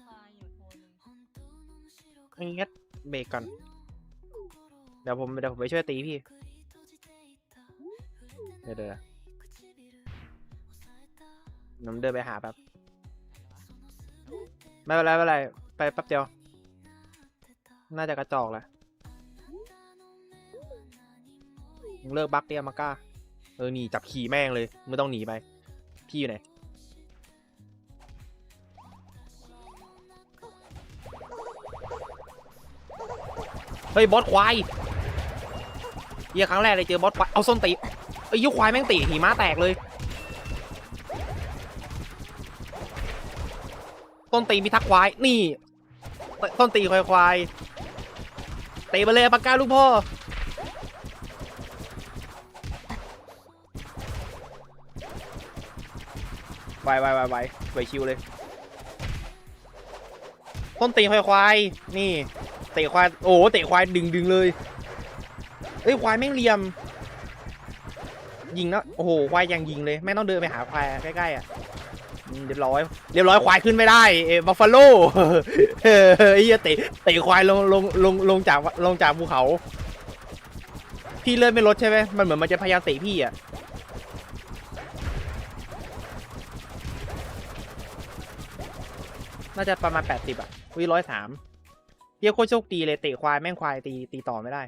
คาอยู่โทนงงั้นเบรกก่อน เดี๋ยวผมเดี๋ยวผมไปช่วยตีพี่ เดี๋ยวเดี๋ยวผมเดินไปหาแป๊บ ไม่เป็นไรไม่เป็นไร ไปแป๊บเดียว น่าจะกระจอกแหละมึงเลิกบักเตียมาก้า เออหนีจับขี่แม่งเลย ไม่ต้องหนีไป พี่อยู่ไหน เฮ้ยบอสควายเหี้ยครั้งแรกเลยเจอบอสควายเอาส้นตีเอ้ยยุควายแม่งตีหิมะแตกเลยต้นตีมีทักควายนี่ตต้นตีควายควายเตะไปเลยปากกาลูกพ่อไวไวไวไวไวคิวเลยต้นตีควายควายนี่ เตะควาย โอ้โหเตะควายดึงดึงเลยเอ้ยควายแม่งเหลี่ยม ยิงนะโอ้โหควายยังยิงเลยแม่งต้องเดินไปหาควายใกล้ๆอะเรียบร้อยเรียบร้อยควายขึ้นไม่ได้เอบัฟฟาโลเฮ้ยไอ้เหี้ยเตะเตะควายลงลงลงลงจากลงจากภูเขา พี่เลื่อนไม่ลดใช่ไหมมันเหมือนมันจะพยายามเตะพี่อะน่าจะประมาณแปดสิบอะวิร้อยสาม เฮียโคตรโชคดีเลยเตะควายแม่งควายตีตีต่อไม่ได้